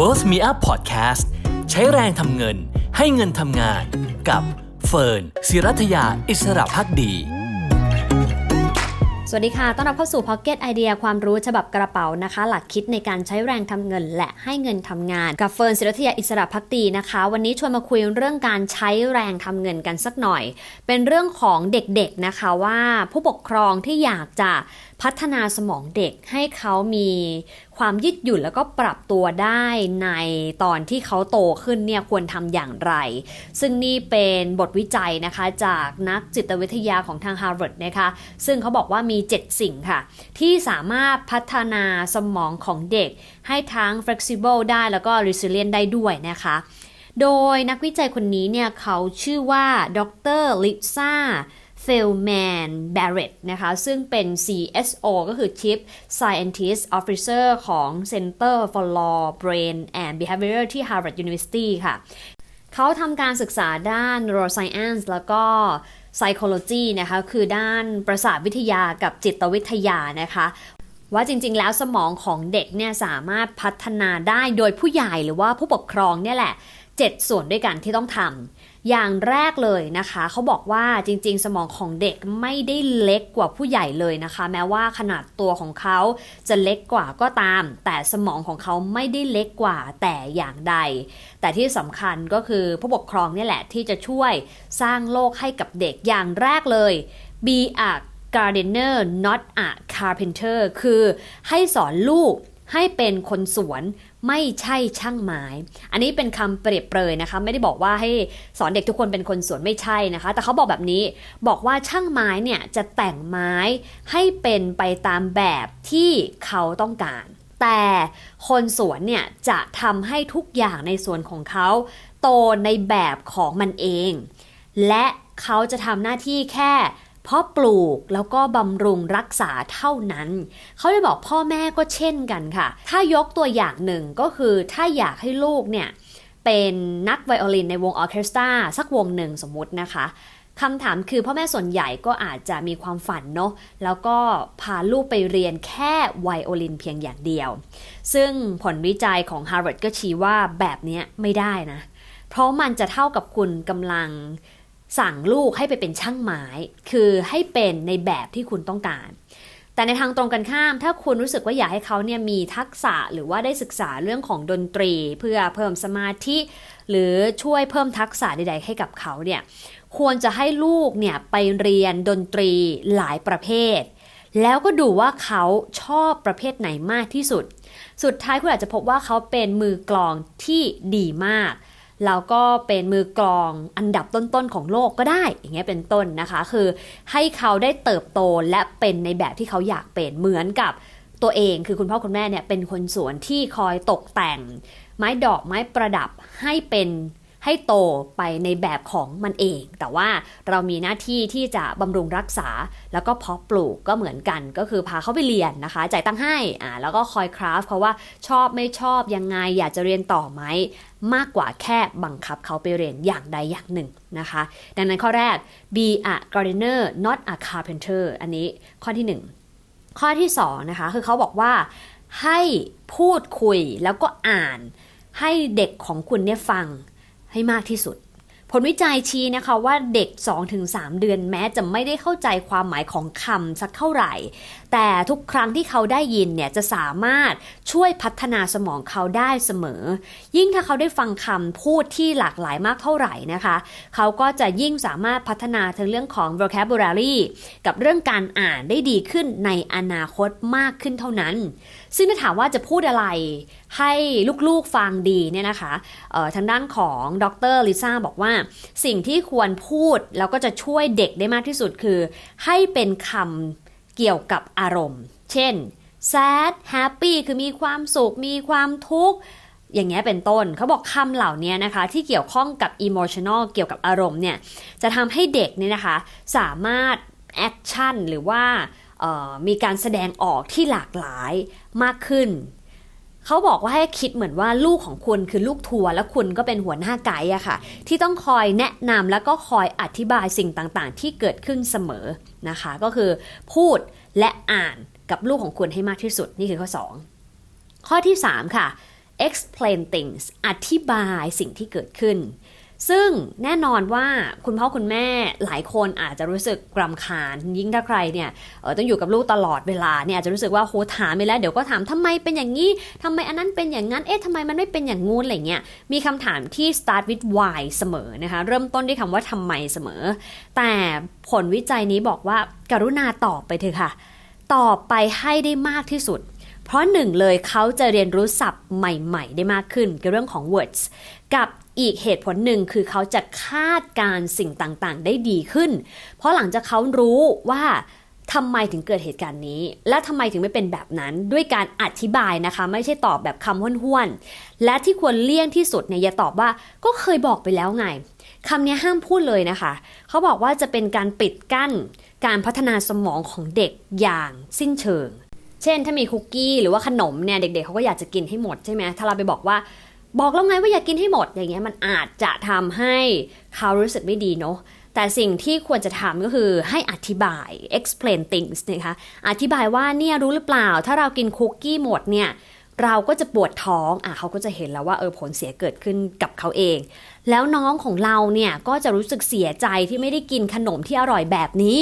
Worth Me Up Podcast ใช้แรงทำเงินให้เงินทำงานกับเฟิร์นศิรัทยาอิสระพักดี สวัสดีค่ะ ต้อนรับเข้าสู่ Pocket Idea ความรู้ฉบับกระเป๋านะคะ หลักคิดในการใช้แรงทำเงิน และให้เงินทำงาน กับเฟิร์นศิรัทยาอิสระพักดีนะคะ วันนี้ชวนมาคุยเรื่องการใช้แรงทำเงินกันสักหน่อย เป็นเรื่องของเด็กๆนะคะว่าผู้ปกครองที่อยากจะ พัฒนาสมองเด็กให้เขามีความยืดหยุ่นแล้วก็ปรับตัวได้ในตอนที่เขาโตขึ้นเนี่ยควรทำอย่างไร ซึ่งนี่เป็นบทวิจัยนะคะจากนักจิตวิทยาของทาง Harvard นะคะ ซึ่งเขาบอกว่ามี 7 สิ่งค่ะ ที่สามารถพัฒนาสมองของเด็ก ให้ทั้ง flexible ได้แล้วก็ resilient ได้ด้วยนะคะ โดยนักวิจัยคนนี้เนี่ยเขาชื่อว่าดรลิซ่า f e l m a n Barrett นะคะ ซึ่งเป็น CSO ก็คือ Chief Scientist Officer ของ Center for Law Brain and Behavior ที่ Harvard University ค่ะ เขาทำการศึกษาด้าน neuroscience แล้วก็ psychology นะคะ คือด้านประสาทวิทยากับจิตวิทยานะคะว่าจริงๆ แล้วสมองของเด็กเนี่ยสามารถพัฒนาได้โดยผู้ใหญ่หรือว่าผู้ปกครองเนี่ยแหละ 7 ส่วนด้วยกันที่ต้องทำ อย่างแรกเลยนะคะ เขาบอกว่าจริงๆ สมองของเด็กไม่ได้เล็กกว่าผู้ใหญ่เลยนะคะ แม้ว่าขนาดตัวของเขาจะเล็กกว่าก็ตาม แต่สมองของเขาไม่ได้เล็กกว่าแต่อย่างใด แต่ที่สำคัญก็คือผู้ปกครองนี่แหละที่จะช่วยสร้างโลกให้กับเด็กอย่างแรกเลย be a gardener not a carpenter คือให้สอนลูกให้เป็นคนสวน ไม่ใช่ช่างไม้ อันนี้เป็นคำเปรียบเปรยนะคะ ไม่ได้บอกว่าให้สอนเด็กทุกคนเป็นคนสวนไม่ใช่นะคะ แต่เขาบอกแบบนี้บอกว่าช่างไม้เนี่ยจะแต่งไม้ให้เป็นไปตามแบบที่เขาต้องการ แต่คนสวนเนี่ยจะทำให้ทุกอย่างในสวนของเขาโตในแบบของมันเอง และเขาจะทำหน้าที่แค่ เพาะปลูกแล้วก็บำรุงรักษาเท่านั้น เขาเลยบอกพ่อแม่ก็เช่นกันค่ะ ถ้ายกตัวอย่างหนึ่งก็คือถ้าอยากให้ลูกเนี่ยเป็นนักไวโอลินในวงออเคสตราสักวงหนึ่งสมมตินะคะคำถามคือพ่อแม่ส่วนใหญ่ก็อาจจะมีความฝันเนาะแล้วก็พาลูกไปเรียนแค่ไวโอลินเพียงอย่างเดียว ซึ่งผลวิจัยของ Harvard ก็ชี้ว่าแบบนี้ไม่ได้นะ เพราะมันจะเท่ากับคุณกำลัง สั่งลูกให้ไปเป็นช่างไม้ คือให้เป็นในแบบที่คุณต้องการ แต่ในทางตรงกันข้าม ถ้าคุณรู้สึกว่าอยากให้เขาเนี่ยมีทักษะหรือว่าได้ศึกษาเรื่องของดนตรี เพื่อเพิ่มสมาธิ หรือช่วยเพิ่มทักษะใด ๆ ให้กับเขาเนี่ยควรจะให้ลูกเนี่ยไปเรียนดนตรีหลายประเภท แล้วก็ดูว่าเขาชอบประเภทไหนมากที่สุด สุดท้ายคุณอาจจะพบว่าเขาเป็นมือกลองที่ดีมาก แล้วก็เป็นมือกลองอันดับต้นๆของโลกก็ได้ อย่างเงี้ยเป็นต้นนะคะ คือให้เขาได้เติบโตและเป็นในแบบที่เขาอยากเป็นเหมือนกับตัวเองคือคุณพ่อคุณแม่เนี่ยเป็นคนสวนที่คอยตกแต่ง ไม้ดอกไม้ประดับให้เป็น ให้โตไปในแบบของมันเอง แต่ว่าเรามีหน้าที่ที่จะบำรุงรักษา แล้วก็เพาะปลูกก็เหมือนกัน ก็คือพาเขาไปเรียนนะคะ จ่ายตังค์ให้อ่าแล้วก็คอยคราฟเขาว่าชอบไม่ชอบยังไงอยากจะเรียนต่อไหมมากกว่าแค่บังคับเขาไปเรียนอย่างใดอย่างหนึ่งนะคะ ดังนั้นข้อแรก be a gardener not a carpenter อันนี้ข้อที่ 1 ข้อที่2นะคะคือเขาบอกว่าให้พูดคุยแล้วก็อ่านให้เด็กของคุณเนี่ยฟัง ให้มากที่สุด ผลวิจัยชี้นะคะว่าเด็ก 2-3 เดือนแม้จะไม่ได้เข้าใจความหมายของคำสักเท่าไหร่ แต่ทุกครั้งที่เขาได้ยินเนี่ยจะสามารถช่วยพัฒนาสมองเขาได้เสมอ ยิ่งถ้าเขาได้ฟังคำพูดที่หลากหลายมากเท่าไหร่นะคะ เขาก็จะยิ่งสามารถพัฒนาทั้งเรื่องของ vocabulary กับเรื่องการอ่านได้ดีขึ้นในอนาคตมากขึ้นเท่านั้น ซึ่งถ้าถามว่าจะพูดอะไรให้ลูกๆฟังดีเนี่ยนะคะทางด้านของดรลิซ่าบอกว่า สิ่งที่ควรพูดแล้วก็จะช่วยเด็กได้มากที่สุดคือ ให้เป็นคำเกี่ยวกับอารมณ์ เช่น sad happy คือมีความสุข มีความทุกข์อย่างเงี้ยเป็นต้นเขาบอกคำเหล่านี้นะคะ ที่เกี่ยวข้องกับ emotional เกี่ยวกับอารมณ์เนี่ย จะทำให้เด็กเนี่ยนะคะ สามารถ action หรือว่า มีการแสดงออกที่หลากหลายมากขึ้น เขาบอกว่าให้คิดเหมือนว่าลูกของคุณคือลูกทัวร์และคุณก็เป็นหัวหน้าไกด์อะค่ะ ที่ต้องคอยแนะนำแล้วก็คอยอธิบายสิ่งต่างๆ ที่เกิดขึ้นเสมอนะคะ ก็คือพูดและอ่านกับลูกของคุณให้มากที่สุดนี่คือข้อ 2 ข้อที่ 3 ค่ะ explain things อธิบายสิ่งที่เกิดขึ้น ซึ่งแน่นอนว่าคุณพ่อคุณแม่หลายคนอาจจะรู้สึกรำคาญ ยิ่งถ้าใครเนี่ยเออต้องอยู่กับลูกตลอดเวลาเนี่ยอาจจะรู้สึกว่าโหถามไปแล้วเดี๋ยวก็ถามทำไมเป็นอย่างนี้ทำไมอันนั้นเป็นอย่างนั้นเอ๊ะทำไมมันไม่เป็นอย่างงู้นอะไรเงี้ยมีคำถามที่ start with why เสมอนะคะเริ่มต้นด้วยคำว่าทำไมเสมอ แต่ผลวิจัยนี้บอกว่าการุณาตอบไปเถอะค่ะ ตอบไปให้ได้มากที่สุดเพราะหนึ่งเลยเขาจะเรียนรู้ศัพท์ใหม่ ๆ ได้มากขึ้นเกี่ยวเรื่องของ words กับ อีกเหตุผลหนึ่งคือเขาจะคาดการสิ่งต่างๆ ได้ดีขึ้น เพราะหลังจากเขารู้ว่าทำไมถึงเกิดเหตุการณ์นี้ และทำไมถึงไม่เป็นแบบนั้นด้วยการอธิบายนะคะ ไม่ใช่ตอบแบบคำห้วนๆและที่ควรเลี่ยงที่สุดเนี่ยอย่าตอบว่าก็เคยบอกไปแล้วไงคำนี้ห้ามพูดเลยนะคะ เขาบอกว่าจะเป็นการปิดกั้น การพัฒนาสมองของเด็กอย่างสิ้นเชิง เช่นถ้ามีคุกกี้หรือว่าขนมเนี่ยเด็กๆเขาก็อยากจะกินให้หมดใช่ไหมถ้าเราไปบอกว่า บอกแล้วไงว่าอย่ากกินให้หมดอย่างเงี้ยมันอาจจะทำให้เขารู้สึกไม่ดีเนาะแต่สิ่งที่ควรจะทำก็คือให้อธิบาย explain things นะคะ อธิบายว่าเนี่ยรู้หรือเปล่า ถ้าเรากินคุกกี้หมดเนี่ย เราก็จะปวดท้องอะเขาก็จะเห็นแล้วว่าเออผลเสียเกิดขึ้นกับเขาเอง แล้วน้องของเราเนี่ยก็จะรู้สึกเสียใจที่ไม่ได้กินขนมที่อร่อยแบบนี้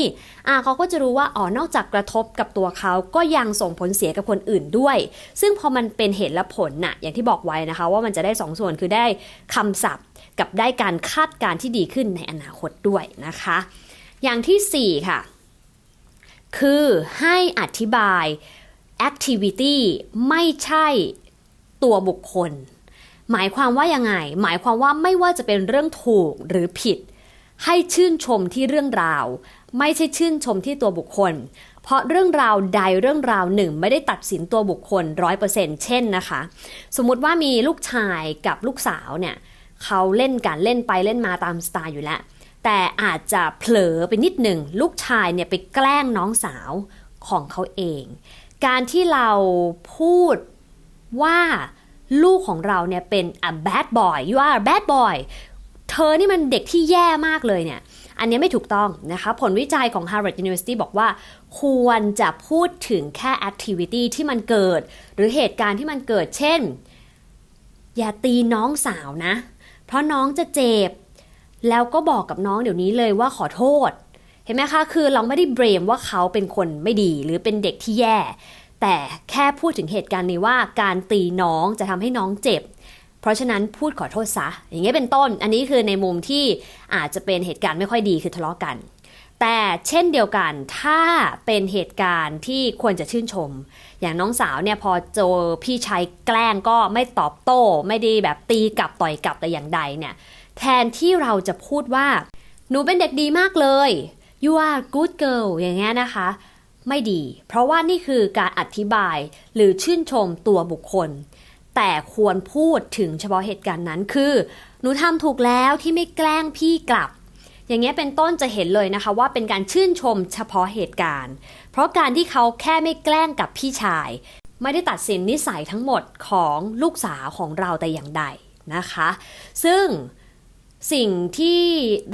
อะเขาก็จะรู้ว่าอ๋อนอกจากกระทบกับตัวเขาก็ยังส่งผลเสียกับคนอื่นด้วย ซึ่งพอมันเป็นเหตุและผลน่ะอย่างที่บอกไว้นะคะ ว่ามันจะได้สองส่วนคือได้คำศัพท์กับได้การคาดการที่ดีขึ้นในอนาคตด้วยนะคะ อย่างที่สี่ค่ะ คือให้อธิบาย activity ไม่ใช่ตัวบุคคล หมายความว่ายังไง หมายความว่าไม่ว่าจะเป็นเรื่องถูกหรือผิด ให้ชื่นชมที่เรื่องราว ไม่ใช่ชื่นชมที่ตัวบุคคล เพราะเรื่องราวใดเรื่องราวหนึ่งไม่ได้ตัดสินตัวบุคคลร้อยเปอร์เซ็นต์เช่นนะคะ สมมุติว่ามีลูกชายกับลูกสาวเนี่ยเขาเล่นกันเล่นไปเล่นมาตามสไตล์อยู่แล้ว แต่อาจจะเผลอไปนิดหนึ่งลูกชายเนี่ยไปแกล้งน้องสาวของเขาเอง การที่เราพูดว่าลูกของเราเนี่ยเป็น a bad boy you are a bad boy เธอนี่มันเด็กที่แย่มากเลยเนี่ย อันนี้ไม่ถูกต้องนะคะ ผลวิจัยของ Harvard University บอกว่า ควรจะพูดถึงแค่ activity ที่มันเกิด หรือเหตุการณ์ที่มันเกิด เช่น อย่าตีน้องสาวนะ เพราะน้องจะเจ็บ แล้วก็บอกกับน้องเดี๋ยวนี้เลยว่าขอโทษ เห็นไหมคะ คือเราไม่ได้เบรมว่าเขาเป็นคนไม่ดีหรือเป็นเด็กที่แย่ แต่แค่พูดถึงเหตุการณ์นี้ว่าการตีน้องจะทำให้น้องเจ็บ เพราะฉะนั้นพูดขอโทษซะ อย่างเงี้ยเป็นต้น อันนี้คือในมุมที่อาจจะเป็นเหตุการณ์ไม่ค่อยดีคือทะเลาะกัน แต่เช่นเดียวกันถ้าเป็นเหตุการณ์ที่ควรจะชื่นชม อย่างน้องสาวเนี่ยพอเจอพี่ชายแกล้งก็ไม่ตอบโต้ ไม่ได้แบบตีกลับต่อยกลับแต่อย่างใดเนี่ยแทนที่เราจะพูดว่าหนูเป็นเด็กดีมากเลย you are good girl อย่างเงี้ยนะคะ ไม่ดี เพราะว่านี่คือการอธิบายหรือชื่นชมตัวบุคคล แต่ควรพูดถึงเฉพาะเหตุการณ์นั้นคือ หนูทำถูกแล้วที่ไม่แกล้งพี่กลับ อย่างเงี้ยเป็นต้นจะเห็นเลยนะคะว่าเป็นการชื่นชมเฉพาะเหตุการณ์ เพราะการที่เขาแค่ไม่แกล้งกับพี่ชาย ไม่ได้ตัดสินนิสัยทั้งหมดของลูกสาวของเราแต่อย่างใดนะคะ ซึ่ง สิ่งที่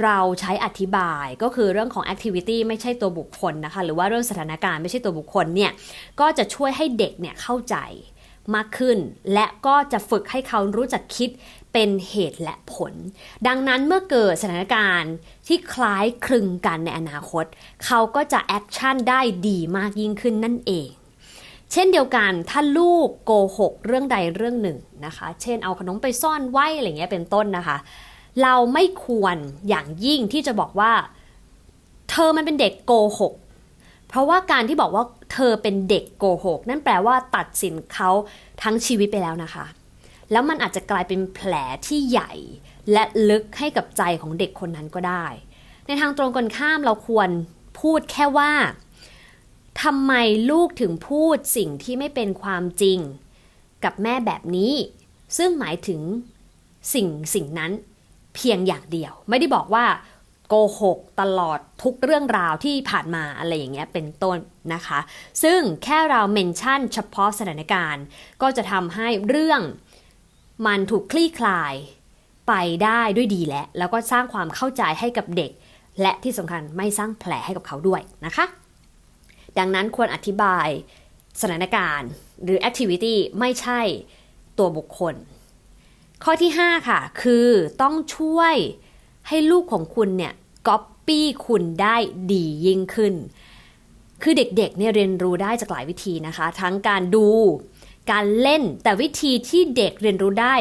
เราใช้อธิบายก็คือเรื่องของ activity ไม่ใช่ตัวบุคคลนะคะ หรือว่าเรื่องสถานการณ์ไม่ใช่ตัวบุคคลเนี่ย ก็จะช่วยให้เด็กเนี่ยเข้าใจมากขึ้น และก็จะฝึกให้เขารู้จักคิดเป็นเหตุและผล ดังนั้นเมื่อเกิดสถานการณ์ที่คล้ายคลึงกันในอนาคต เขาก็จะแอคชั่นได้ดีมากยิ่งขึ้นนั่นเองเช่นเดียวกันถ้าลูกโกหกเรื่องใดเรื่องหนึ่งนะคะ เช่นเอาขนมไปซ่อนไว้อะไรเงี้ยเป็นต้นนะคะ เราไม่ควรอย่างยิ่งที่จะบอกว่า เธอมันเป็นเด็กโกหก เพราะว่าการที่บอกว่าเธอเป็นเด็กโกหก นั่นแปลว่าตัดสินเขาทั้งชีวิตไปแล้วนะคะ แล้วมันอาจจะกลายเป็นแผลที่ใหญ่ และลึกให้กับใจของเด็กคนนั้นก็ได้ ในทางตรงกันข้ามเราควรพูดแค่ว่าทำไมลูกถึงพูดสิ่งที่ไม่เป็นความจริง กับแม่แบบนี้ ซึ่งหมายถึงสิ่งสิ่งนั้น เพียงอย่างเดียว ไม่ได้บอกว่าโกหกตลอดทุกเรื่องราวที่ผ่านมาอะไรอย่างเงี้ยเป็นต้นนะคะ ซึ่งแค่เราเมนชั่นเฉพาะสถานการณ์ ก็จะทำให้เรื่องมันถูกคลี่คลายไปได้ด้วยดีแล้วแล้วก็สร้างความเข้าใจให้กับเด็ก และที่สำคัญไม่สร้างแผลให้กับเขาด้วยนะคะ ดังนั้นควรอธิบายสถานการณ์หรือ activity ไม่ใช่ตัวบุคคล ข้อที่ 5 ค่ะ คือต้องช่วยให้ลูกของคุณเนี่ยก๊อปปี้คุณได้ดียิ่งขึ้น คือเด็กๆเนี่ยเรียนรู้ได้จากหลายวิธีนะคะ ทั้งการดู การเล่น แต่วิธีที่เด็กเรียนรู้ได้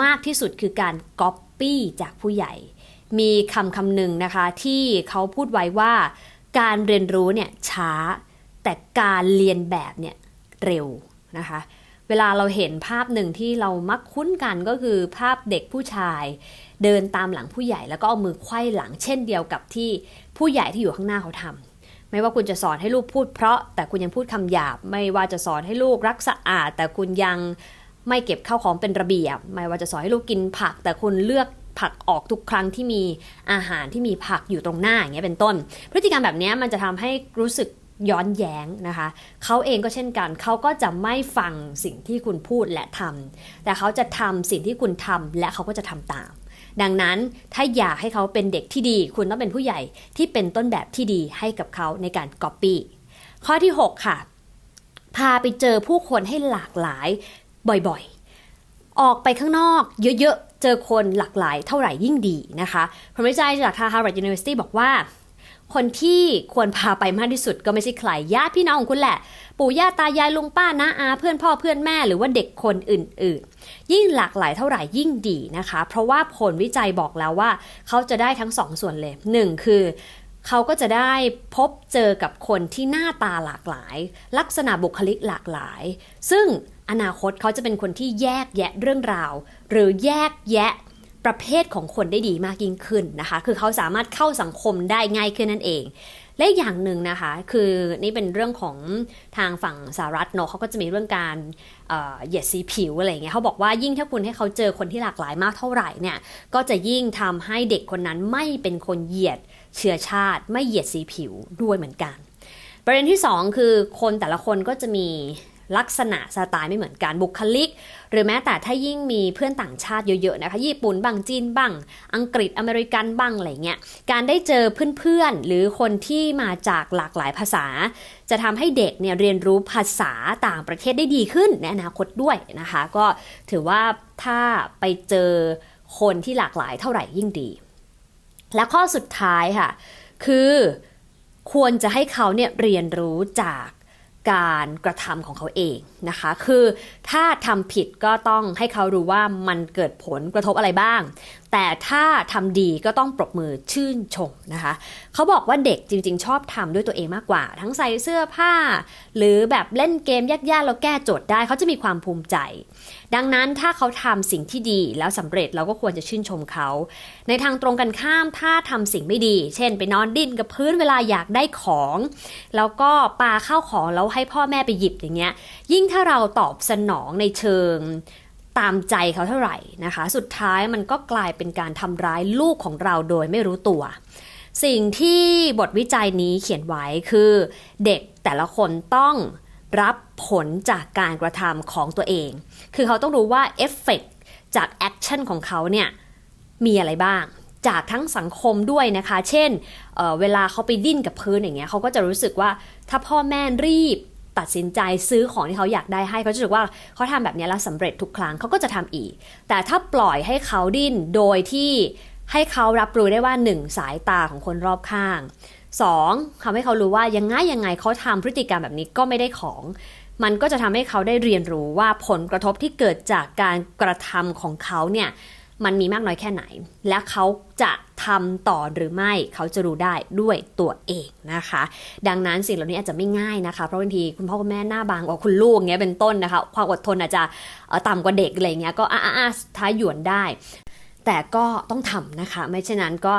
มากที่สุดคือการก๊อปปี้จากผู้ใหญ่ มีคำคำหนึ่งนะคะที่เขาพูดไว้ว่า การเรียนรู้เนี่ยช้า แต่การเรียนแบบเนี่ยเร็วนะคะ เวลาเราเห็นภาพหนึ่งที่เรามักคุ้นกันก็คือภาพเด็กผู้ชาย เดินตามหลังผู้ใหญ่แล้วก็เอามือไขว้หลังเช่นเดียวกับที่ผู้ใหญ่ที่อยู่ข้างหน้าเขาทำไม่ว่าคุณจะสอนให้ลูกพูดเพราะแต่คุณยังพูดคำหยาบ ไม่ว่าจะสอนให้ลูกรักสะอาด แต่คุณยังไม่เก็บข้าวของเป็นระเบียบ ไม่ว่าจะสอนให้ลูกกินผัก แต่คุณเลือกผักออกทุกครั้งที่มีอาหารที่มีผักอยู่ตรงหน้าอย่างเงี้ยเป็นต้น พฤติกรรมแบบเนี้ยมันจะทำให้รู้สึก ย้อนแย้งนะคะ เขาเองก็เช่นกัน เขาก็จะไม่ฟังสิ่งที่คุณพูดและทำแต่เขาจะทำสิ่งที่คุณทำและเขาก็จะทำตาม ดังนั้นถ้าอยากให้เขาเป็นเด็กที่ดี คุณต้องเป็นผู้ใหญ่ที่เป็นต้นแบบที่ดีให้กับเขาในการก๊อปปี้ข้อที่ 6 ค่ะ พาไปเจอผู้คนให้หลากหลายบ่อยๆ ออกไปข้างนอกเยอะๆ เจอคนหลากหลายเท่าไหร่ยิ่งดีนะคะผลวิจัยจากทาง Harvard University บอกว่า คนที่ควรพาไปมากที่สุดก็ไม่ใช่ใครญาติพี่น้องของคุณแหละ ปู่ย่าตายายลุงป้าน้าอาเพื่อนพ่อเพื่อนแม่หรือว่าเด็กคนอื่น ๆ ยิ่งหลากหลายเท่าไหร่ยิ่งดีนะคะ เพราะว่าผลวิจัยบอกแล้วว่า เขาจะได้ทั้งสองส่วนเลยหนึ่งคือเขาก็จะได้พบเจอกับคนที่หน้าตาหลากหลาย ลักษณะบุคลิกหลากหลาย ซึ่งอนาคตเขาจะเป็นคนที่แยกแยะเรื่องราว หรือแยกแยะ ประเภทของคนได้ดีมากยิ่งขึ้นนะคะ คือเขาสามารถเข้าสังคมได้ง่ายขึ้นนั่นเอง และอย่างหนึ่งนะคะ คือนี่เป็นเรื่องของทางฝั่งสหรัฐเนาะเขาก็จะมีเรื่องการเหยียดสีผิวอะไรเงี้ยเขาบอกว่ายิ่งถ้าคุณให้เขาเจอคนที่หลากหลายมากเท่าไหร่เนี่ย ก็จะยิ่งทำให้เด็กคนนั้นไม่เป็นคนเหยียดเชื้อชาติ ไม่เหยียดสีผิวด้วยเหมือนกัน ประเด็นที่ 2 คือคนแต่ละคนก็จะมี ลักษณะสไตล์ไม่เหมือนกันบุคลิก หรือแม้แต่ถ้ายิ่งมีเพื่อนต่างชาติเยอะๆนะคะ ญี่ปุ่นบ้างจีนบ้างอังกฤษอเมริกันบ้างอะไรเงี้ยการได้เจอเพื่อนๆ หรือคนที่มาจากหลากหลายภาษา จะทำให้เด็กเนี่ยเรียนรู้ภาษาต่างประเทศได้ดีขึ้นในอนาคตด้วยนะคะ ก็ถือว่าถ้าไปเจอคนที่หลากหลายเท่าไหร่ยิ่งดี และข้อสุดท้ายค่ะ คือควรจะให้เขาเนี่ยเรียนรู้จาก การกระทำของเขาเองนะคะ คือถ้าทำผิดก็ต้องให้เขารู้ว่ามันเกิดผลกระทบอะไรบ้าง แต่ถ้าทำดีก็ต้องปรบมือชื่นชมนะคะ เขาบอกว่าเด็กจริง ๆ ชอบทำด้วยตัวเองมากกว่า ทั้งใส่เสื้อผ้า หรือแบบเล่นเกมยากๆแล้วแก้โจทย์ได้ เขาจะมีความภูมิใจ ดังนั้นถ้าเขาทำสิ่งที่ดีแล้วสำเร็จเราก็ควรจะชื่นชมเขา ในทางตรงกันข้ามถ้าทำสิ่งไม่ดี เช่น ไปนอนดิ้นกับพื้นเวลาอยากได้ของ แล้วก็ปาข้าวของแล้วให้พ่อแม่ไปหยิบอย่างเงี้ย ยิ่งถ้าเราตอบสนองในเชิงตามใจเขาเท่าไหร่นะคะ สุดท้ายมันก็กลายเป็นการทำร้ายลูกของเราโดยไม่รู้ตัว สิ่งที่บทวิจัยนี้เขียนไว้คือ เด็กแต่ละคนต้อง รับผลจากการกระทำของตัวเอง คือเขาต้องรู้ว่าเอฟเฟกจากแอคชั่นของเขาเนี่ยมีอะไรบ้างจากทั้งสังคมด้วยนะคะ เช่นเเวลาเขาไปดิ้นกับพื้นอย่างเงี้ยเขาก็จะรู้สึกว่าถ้าพ่อแม่รีบตัดสินใจซื้อของที่เขาอยากได้ให้เขาจะรู้สึกว่าเขาทำแบบนี้แล้วสำเร็จทุกครั้งเขาก็จะทำอีก แต่ถ้าปล่อยให้เขาดิ้นโดยที่ให้เขารับรู้ได้ว่า 1. สายตาของคนรอบข้าง 2. ทำให้เขารู้ว่ายังไงยังไงเขาทำพฤติกรรมแบบนี้ก็ไม่ได้ของ มันก็จะทำให้เขาได้เรียนรู้ว่าผลกระทบที่เกิดจากการกระทำของเขาเนี่ยมันมีมากน้อยแค่ไหน และเขาจะทำต่อหรือไม่เขาจะรู้ได้ด้วยตัวเองนะคะ ดังนั้นสิ่งเหล่านี้อาจจะไม่ง่ายนะคะ เพราะบางทีคุณพ่อคุณแม่หน้าบางกว่าคุณลูกเงี้ยเป็นต้นนะคะ ความอดทนอาจจะต่ำกว่าเด็กอะไรเงี้ยก็อะอะท้ายหยวนได้ แต่ก็ต้องทำนะคะ ไม่เช่นนั้นก็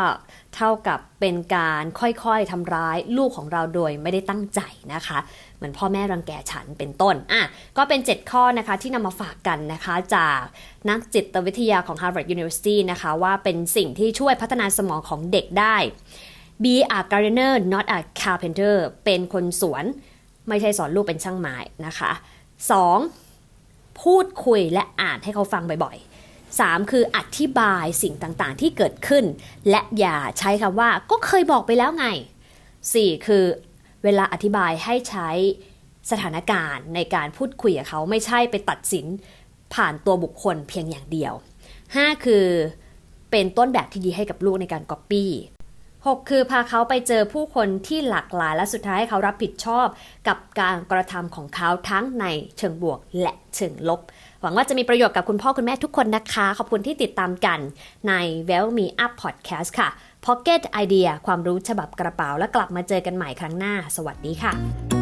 เท่ากับเป็นการค่อยๆทำร้ายลูกของเราโดยไม่ได้ตั้งใจนะคะ เหมือนพ่อแม่รังแกฉันเป็นต้นอะก็เป็น 7 ข้อนะคะที่นำมาฝากกันนะคะจากนักจิตวิทยาของ Harvard University นะคะว่าเป็นสิ่งที่ช่วยพัฒนาสมองของเด็กได้ be a gardener not a carpenter เป็นคนสวน ไม่ใช่สอนลูกเป็นช่างไม้นะคะ 2. พูดคุยและอ่านให้เขาฟังบ่อยๆ 3. คืออธิบายสิ่งต่างๆ ที่เกิดขึ้น และอย่าใช้คำว่าก็เคยบอกไปแล้วไง 4. คือเวลาอธิบายให้ใช้สถานการณ์ในการพูดคุยกับเขาไม่ใช่ไปตัดสินผ่านตัวบุคคลเพียงอย่างเดียว 5 คือเป็นต้นแบบที่ดีให้กับลูกในการก๊อปปี้ 6 คือพาเขาไปเจอผู้คนที่หลากหลายและสุดท้ายให้เขารับผิดชอบกับการกระทำของเขาทั้งในเชิงบวกและเชิงลบ หวังว่าจะมีประโยชน์กับคุณพ่อคุณแม่ทุกคนนะคะ ขอบคุณที่ติดตามกันใน Well Me Up Podcast ค่ะ Pocket Idea ความรู้ฉบับกระเป๋า แล้วกลับมาเจอกันใหม่ครั้งหน้า สวัสดีค่ะ